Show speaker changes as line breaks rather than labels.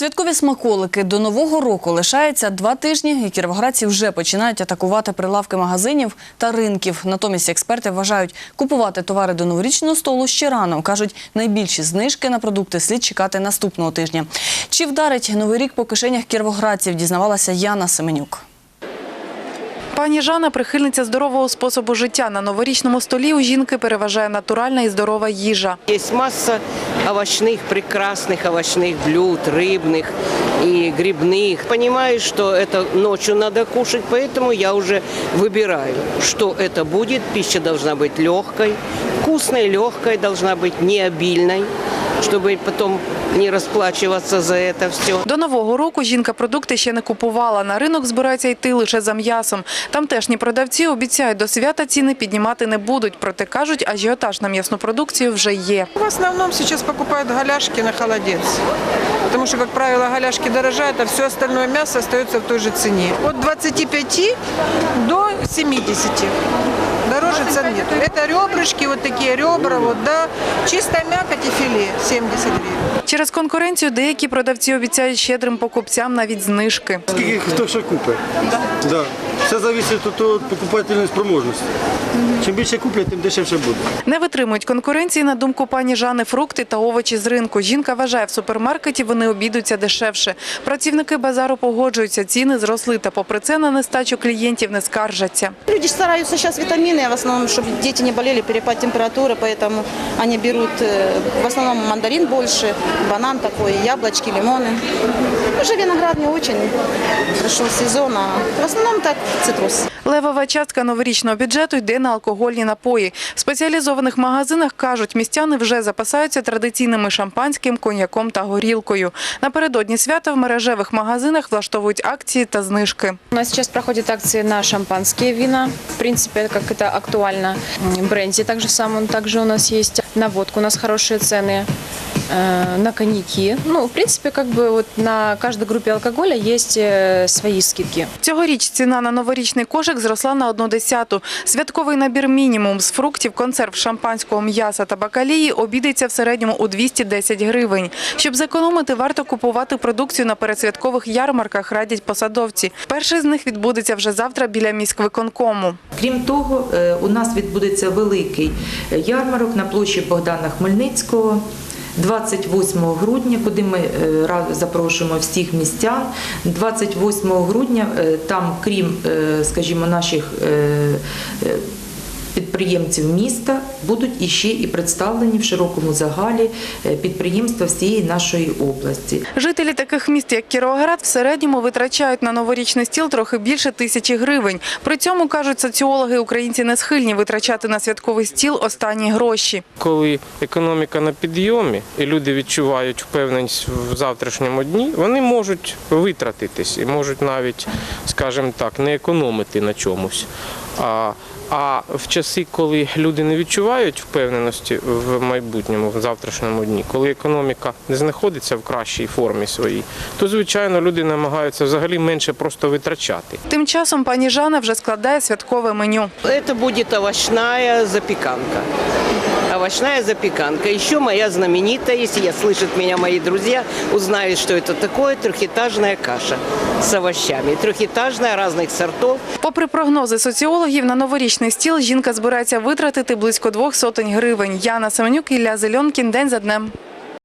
Святкові смаколики до нового року лишається два тижні, і кіровоградці вже починають атакувати прилавки магазинів та ринків. Натомість експерти вважають, купувати товари до новорічного столу ще рано. кажуть, найбільші знижки на продукти слід чекати наступного тижня. Чи вдарить новий рік по кишенях кіровоградців? Дізнавалася Яна Семенюк.
Пані Жанна – прихильниця здорового способу життя. На новорічному столі у жінки переважає натуральна і здорова їжа.
Есть масса овощных, прекрасных овощных блюд, рыбных и грибных. Понимаю, что это ночью надо кушать, поэтому я уже выбираю, что это будет. Пища должна быть легкой, вкусной, легкой, должна быть не обильной, чтобы потом не расплачиваться за это все.
До нового року жінка продукти ще не купувала. На ринок збирається йти лише за м'ясом. Тамтешні продавці обіцяють, до свята ціни піднімати не будуть. Проте кажуть, ажіотаж на м'ясну продукцію вже є.
В основному зараз покупають галяшки на холодец. Потому что, как правило, голяшки дорожают, а все остальное мясо остается в той же цене. От 25 до 70. Дороже цен нет. Это ребрышки, вот такие ребра, вот, да. Чистая мякоть и филе 70 гривен.
Через конкуренцію деякі продавці обіцяють щедрим покупцям навіть знижки.
Скільки хто що купить. Да. Все залежить від того покупательної спроможності. Чим більше куплять, тим дешевше буде.
Не витримують конкуренції, на думку пані Жани, фрукти та овочі з ринку. Жінка вважає, в супермаркеті вони обійдуться дешевше. Працівники базару погоджуються, ціни зросли, та попри це на нестачу клієнтів не скаржаться.
Люди ж стараются сейчас витамины, в основном, чтобы дети не болели, перепад температуры, поэтому они берут э, в основном мандарин больше, банан такой, яблочки, лимоны. Уже виноград не очень, прошел сезон, а в основном так цитрус.
Левова частка новорічного бюджету йде на алкогольні напої. В спеціалізованих магазинах кажуть, містяни вже запасаються традиційними шампанським, коньяком та горілкою. Напередодні свята в мережевих магазинах влаштовують акції та знижки.
У нас сейчас проходят акции на шампанские вина. В принципе, как это актуально. М, Бренди также самое. Также у нас есть на водку. У нас хорошие цены э, на коньяки. Ну, в принципе, как бы вот на каждой группе алкоголя есть э, свои скидки.
Цьогоріч ціна на новорічний кошик зросла на одну десяту. Святковий набір мінімум з фруктів, консерв, шампанського, м'яса та бакалії обійдеться в середньому у 210 гривень. Щоб зекономити, варто купувати продукцію на передсвяткових ярмарках, радять посадовці. Перший з них відбудеться вже завтра біля міськвиконкому.
Крім того, е, у нас відбудеться великий ярмарок на площі Богдана Хмельницького. 28 грудня, куди ми е, запрошуємо всіх містян. 28 грудня е, там, крім, е, скажімо, наших підприємців міста, будуть іще і представлені в широкому загалі е, підприємства всієї нашої області.
Жителі таких міст, як Кіровоград, в середньому витрачають на новорічний стіл трохи більше тисячі гривень. При цьому, кажуть соціологи, українці не схильні витрачати на святковий стіл останні гроші.
коли економіка на підйомі і люди відчувають впевненість в завтрашньому дні, вони можуть витратитись і можуть навіть, скажімо так, не економити на чомусь. А, в часи, коли люди не відчувають впевненості в майбутньому, в завтрашньому дні, коли економіка не знаходиться в кращій формі своїй, то звичайно люди намагаються взагалі менше просто витрачати.
Тим часом пані Жанна вже складає святкове меню.
Це буде овочна запеканка Овощная запеканка. Еще моя знаменитая, если я слышат меня мои друзья, узнают, что это такое, трехэтажная каша с овощами. Трехэтажная, разных сортов.
Попри прогнози соціологів, на новорічний стіл жінка збирається витратити близько двох сотень гривень. Яна Семенюк, Ілля Зельонкін. День за днем.